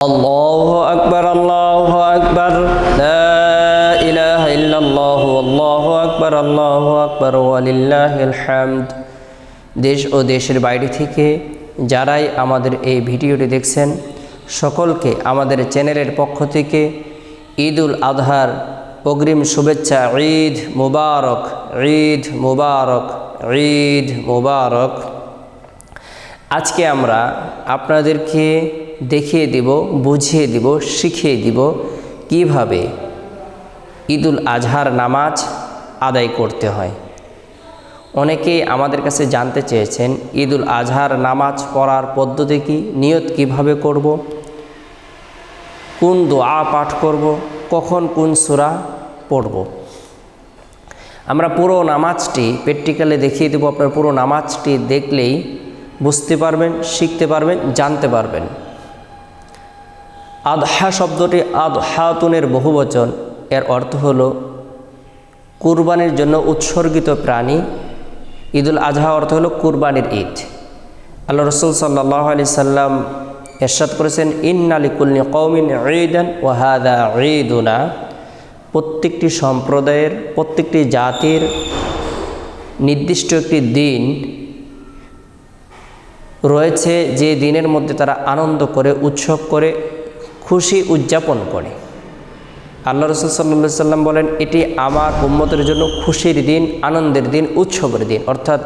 الله أكبر الله أكبر لا إله إلا الله والله أكبر الله أكبر ولله الحمد দেশ ও দেশের বাইরে থেকে যারাই আমাদের এই ভিডিওটি দেখছেন সকলকে আমাদের চ্যানেলের পক্ষ থেকে ঈদ উল আজহার অগ্রিম শুভেচ্ছা ঈদ মুবারক ঈদ মুবারক ঈদ মুবারক আজকে আমরা আপনাদেরকে দেখিয়ে দিব, বুঝিয়ে দিব, শিখিয়ে দিব। কীভাবে? ঈদুল আজহার নামাজ আদায় করতে হয়। অনেকেই আমাদের কাছে জানতে চেয়েছেন, ঈদুল আজহার নামাজ পড়ার পদ্ধতি কি, নিয়ত কীভাবে করব? কোন দোয়া পাঠ করব? কখন কোন সূরা পড়ব? আমরা পুরো নামাজটি প্র্যাকটিক্যালে দেখিয়ে দেবো। আপনার পুরো নামাজটি দেখলেই বুঝতে পারবেন, শিখতে পারবেন, জানতে পারবেন। আদহা শব্দটি আদহাতুনের বহুবচন। এর অর্থ হলো, কুরবানির জন্য উৎসর্গিত প্রাণী। ঈদুল আজহা অর্থ হলো কুরবানির ঈদ। আল্লাহ রসুল সাল্লাহ আলি সাল্লাম এরশাদ করেছেন ইন্নালিকুল্নি কৌমিন ঈদান ওয়াহাদা ঈদুনা। প্রত্যেকটি সম্প্রদায়ের, প্রত্যেকটি জাতির নির্দিষ্ট একটি দিন রয়েছে যে দিনের মধ্যে তারা আনন্দ করে, উৎসব করে খুশি উদযাপন করে। আল্লাহ রসুল সাল্লা সাল্লাম বলেন, এটি আমার উম্মতের জন্য খুশির দিন, আনন্দের দিন, উৎসবের দিন। অর্থাৎ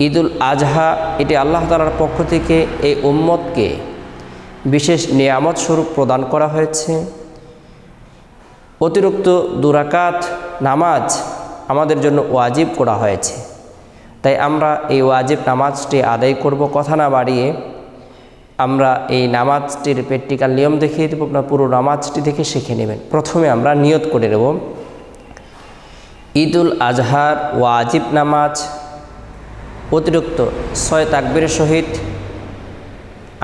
ঈদুল আজহা, এটি আল্লাহ তালার পক্ষ থেকে এই উম্মতকে বিশেষ নিয়ামত স্বরূপ প্রদান করা হয়েছে। অতিরিক্ত দুরাকাত নামাজ আমাদের জন্য ওয়াজিব করা হয়েছে। তাই আমরা এই ওয়াজিব নামাজটি আদায় করব। কথা না বাড়িয়ে আমরা এই নামাজটির প্র্যাকটিক্যাল নিয়ম দেখিয়ে দেবো, আপনার পুরো নামাজটি দেখে শিখে নেবেন। প্রথমে আমরা নিয়ত করে নেব। ঈদুল আজহার ওয়াজিব নামাজ, অতিরিক্ত ছয় তাকবিরের সহিত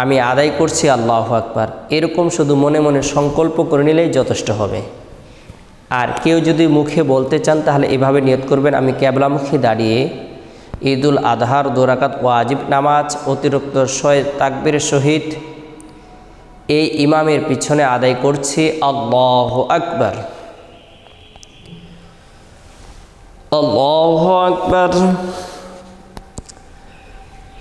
আমি আদায় করছি, আল্লাহ আকবার। এরকম শুধু মনে মনে সংকল্প করে নিলেই যথেষ্ট হবে। আর কেউ যদি মুখে বলতে চান, তাহলে এভাবে নিয়ত করবেন, আমি ক্যাবলামুখী দাঁড়িয়ে ঈদুল আজহার দোরাকাত ওয়াজিব নামাজ অতিরিক্ত ছয় তাকবিরের সহিত এই ইমামের পিছনে আদায় করছি আল্লাহ আকবার আল্লাহ আকবার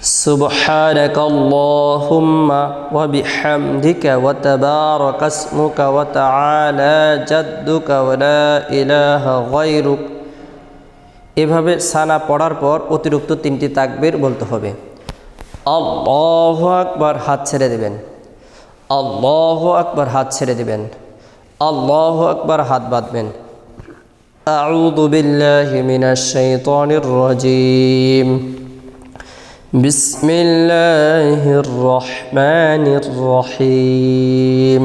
سبحانك اللهم وبحمدك وتبارك اسمك وتعالى جدك ولا إله غيرك এভাবে সানা পড়ার পর অতিরিক্ত তিনটি তাকবীর বলতে হবে আল্লাহ আকবার হাত ছেড়ে দেবেন আল্লাহ আকবার হাত ছেড়ে দেবেন আল্লাহ আকবার হাত বাঁধবেন أعوذ بالله من الشيطان الرجيم بسم الله الرحمن الرحيم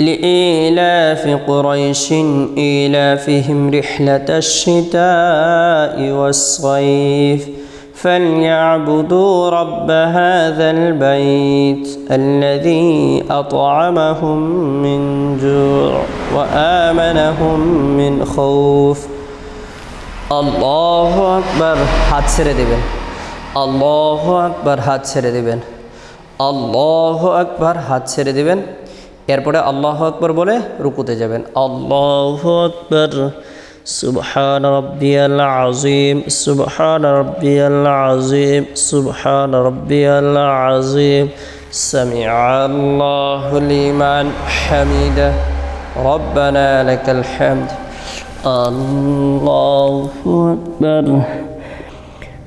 لإيلاف قريش إيلافهم رحلة الشتاء والصيف فليعبدوا رب هذا البيت الذي أطعمهم من جوع وآمنهم من خوف আল্লাহ আকবার হাত ছেড়ে দেবেন আল্লাহ আকবার হাত ছেড়ে দেবেন আল্লাহ আকবার হাত ছেড়ে দেবেন এরপরে আল্লাহ আকবার বলে রুকুতে যাবেন আল্লাহ আকবার سبحان ربي العظيم سبحان ربي العظيم سبحان ربي العظيم سمع الله لمن حمده ربنا لك الحمد الله أكبر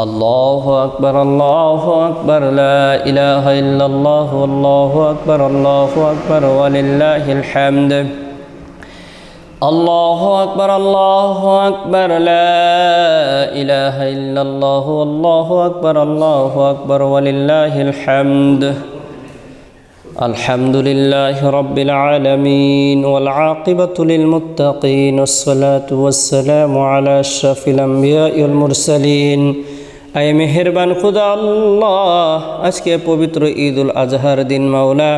الله أكبر الله أكبر لا إله إلا الله والله أكبر الله أكبر ولله الحمد الله أكبر الله أكبر لا إله إلا الله والله أكبر الله أكبر ولله الحمد الحمد لله رب العالمين والعاقبة للمتقين والصلاة والسلام على أشرف الأنبياء والمرسلين আয় মেহেরবান খুদা আল্লাহ। আজকে পবিত্র ঈদ উল আজহার দিন মাওলা।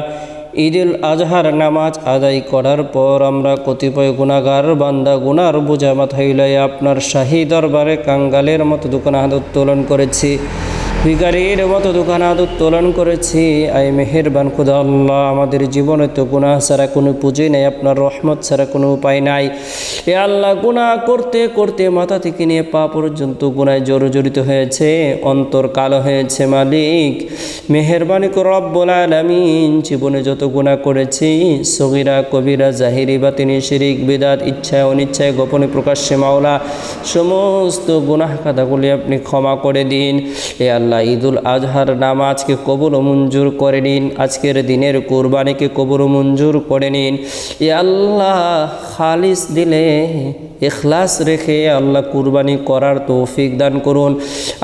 ঈদ উল আজহার নামাজ আদায় করার পর আমরা কতিপয় গুণাগার বান্দা গুনার বোঝা মাথায় লয়ে আপনার শাহী দরবারে কাঙ্গালের মতো দোকান হাত উত্তোলন করেছি। ভিকারির মতো দোকানাত উত্তোলন করেছি। আই মেহেরবান খুদা আল্লাহ, আমাদের জীবনে তো গুনাহ ছাড়া কোনো পুঁজি নেই, আপনার রহমত ছাড়া কোনো উপায় নাই। এ আল্লাহ গুনাহ করতে করতে মাথা থেকে নিয়ে পা পর্যন্ত গুনায় জড়িত হয়েছে, অন্তর কালো হয়েছে মালিক। মেহেরবানি রব্বুল আলামিন, জীবনে যত গুনাহ করেছি, সগিরা, কবিরা, জাহিরি বা তিনি শিরিক, বিদাত, ইচ্ছায়, অনিচ্ছায়, গোপনে প্রকাশ্যে মাওলা, সমস্ত গুনাহ খাতাগুলি আপনি ক্ষমা করে দিন। এ আল্লাহ ঈদুল আজহার নামাজকে কবুল মঞ্জুর করে নিন। আজকের দিনের কোরবানিকে কবুল মঞ্জুর করে নিন। এ আল্লাহ খালিস দিলে, এখলাস রেখে আল্লাহ কুরবানি করার তৌফিক দান করুন।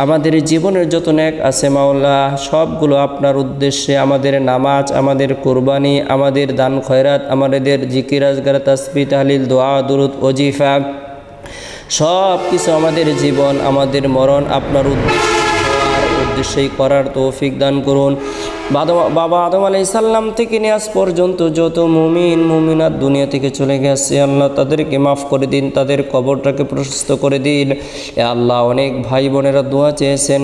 আমাদের জীবনের যত ন্যাক আছে মাওলা, সবগুলো আপনার উদ্দেশ্যে আমাদের নামাজ, আমাদের কোরবানি, আমাদের দান খয়রাত, আমাদের জিকির, আজগার তাসবি তাহলিল, দোয়া, দুরুদ, ওজিফা সব কিছু আমাদের জীবন, আমাদের মরণ আপনার উদ্দেশ্য উদ্দেশ্যেই করার তৌফিক দান করুন। বাবা আদম আলাই সাল্লাম থেকে নিয়ে পর্যন্ত যত মুমিন, মুমিনাত দুনিয়া থেকে চলে গেছে, আল্লাহ তাদেরকে মাফ করে দিন, তাদের কবরটাকে প্রশস্ত করে দিন। এ আল্লাহ অনেক ভাই বোনেরা দোয়া চেয়েছেন,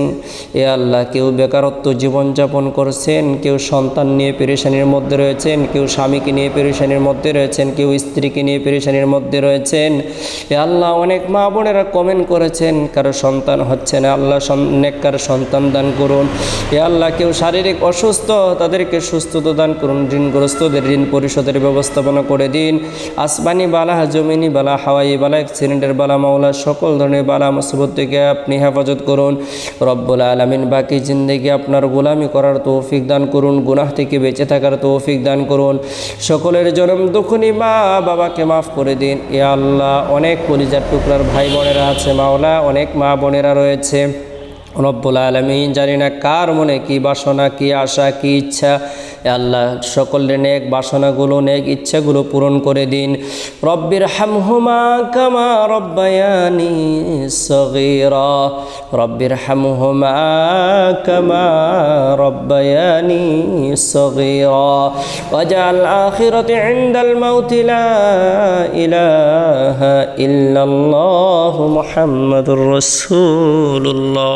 এ আল্লাহ কেউ বেকারত্ব জীবনযাপন করছেন, কেউ সন্তান নিয়ে পেরেশানির মধ্যে রয়েছেন, কেউ স্বামীকে নিয়ে পেরেশানির মধ্যে রয়েছেন, কেউ স্ত্রীকে নিয়ে পেরেশানির মধ্যে রয়েছেন। এ আল্লাহ অনেক মা বোনেরা কমেন্ট করেছেন, কারও সন্তান হচ্ছে না, আল্লাহ নেককার সন্তান দান করুন। এ আল্লাহ কেউ শারীরিক অসুস্থ তাদেরকে সুস্থতা দান করুন। ঋণগ্রস্তদের ঋণ পরিশোধের ব্যবস্থাপনা করে দিন। আসমানি বালা, জমিনি বালা, হাওয়াই বালা অ্যাক্সিডেন্টের বালা, মাওলা, সকল ধরনের বালা, মুসিবত থেকে আপনি হেফাজত করুন। রব্বুল আলমিন বাকি জিন্দেগি আপনার গোলামি করার তৌফিক দান করুন, গুনাহ থেকে বেঁচে থাকার তৌফিক দান করুন। সকলের জনম দুঃখনি, মা বাবাকে মাফ করে দিন। এ আল্লাহ অনেক কলিজার টুকরার ভাই বোনেরা আছে, মাওলা অনেক মা বোনেরা রয়েছে। রব্বুল আলমিন জানি না কার মনে কি বাসনা, কি আশা, কি ইচ্ছা। আল্লাহ সকলের নেক বাসনাগুলো, নেক ইচ্ছাগুলো পূরণ করে দিন। রব্বির হামহুমা কামা রব্বায়ানি সগীরা। রব্বির হামহুমা কামা রব্বায়ানি সগীরা। ওয়াজআল আখিরাতি ইনদাল মাউতি লা ইলাহা ইল্লাল্লাহু মুহাম্মাদুর রাসূলুল্লাহ।